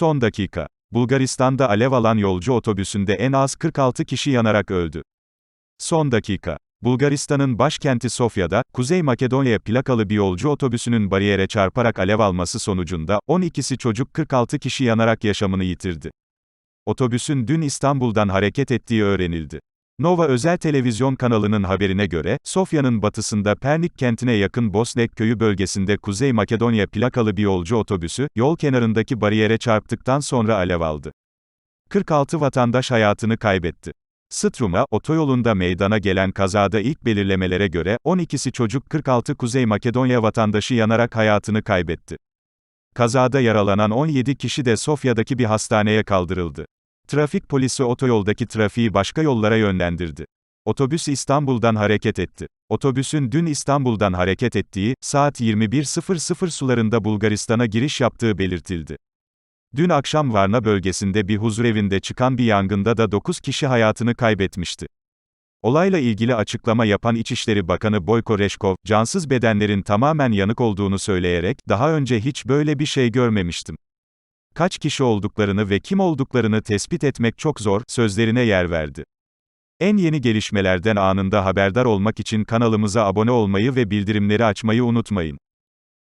Son dakika. Bulgaristan'da alev alan yolcu otobüsünde en az 46 kişi yanarak öldü. Son dakika. Bulgaristan'ın başkenti Sofya'da, Kuzey Makedonya plakalı bir yolcu otobüsünün bariyere çarparak alev alması sonucunda, 12'si çocuk 46 kişi yanarak yaşamını yitirdi. Otobüsün dün İstanbul'dan hareket ettiği öğrenildi. Nova özel televizyon kanalının haberine göre, Sofya'nın batısında Pernik kentine yakın Bosnek köyü bölgesinde Kuzey Makedonya plakalı bir yolcu otobüsü, yol kenarındaki bariyere çarptıktan sonra alev aldı. 46 vatandaş hayatını kaybetti. Struma, otoyolunda meydana gelen kazada ilk belirlemelere göre, 12'si çocuk 46 Kuzey Makedonya vatandaşı yanarak hayatını kaybetti. Kazada yaralanan 17 kişi de Sofya'daki bir hastaneye kaldırıldı. Trafik polisi otoyoldaki trafiği başka yollara yönlendirdi. Otobüs İstanbul'dan hareket etti. Otobüsün dün İstanbul'dan hareket ettiği, saat 21.00 sularında Bulgaristan'a giriş yaptığı belirtildi. Dün akşam Varna bölgesinde bir huzurevinde çıkan bir yangında da 9 kişi hayatını kaybetmişti. Olayla ilgili açıklama yapan İçişleri Bakanı Boyko Reşkov, cansız bedenlerin tamamen yanık olduğunu söyleyerek, daha önce hiç böyle bir şey görmemiştim. Kaç kişi olduklarını ve kim olduklarını tespit etmek çok zor, sözlerine yer verdi. En yeni gelişmelerden anında haberdar olmak için kanalımıza abone olmayı ve bildirimleri açmayı unutmayın.